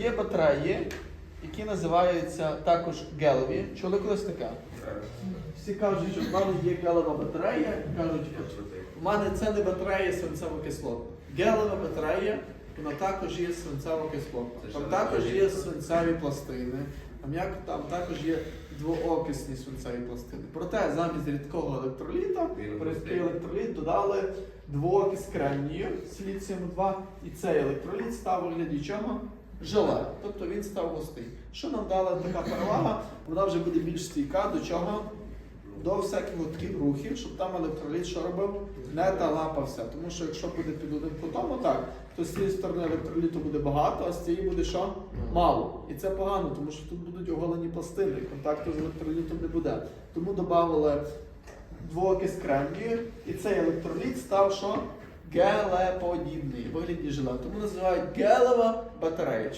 Є батареї, які називаються також гелові. Чули колись таке? Всі кажуть, що в мене є гелова батарея, кажуть, у мене це не батарея свинцево-кислотна. Гелова батарея, вона також є свинцево-кислотна. Там також є свинцеві пластини, там, як, там також є двоокисні свинцеві пластини. Проте замість рідкого електроліта, в рідкий електроліт додали двоокис кремнію з ліцієм 2, і цей електроліт став у вигляді чого? Желе. Тобто він став густий. Що нам дала така перевага? Вона вже буде більш стійка до чого? до всяких таких рухів, щоб там електроліт що робив, не талапався. Тому що якщо буде під одним кутом, отак, то з цієї сторони електроліту буде багато, а з цієї буде що? Мало. І це погано, тому що тут будуть оголені пластини, контакту з електролітом не буде. Тому додали двоокис кремнію, і цей електроліт став що? Гелеподібний, вигляді жила. Тому називають гелева батарея.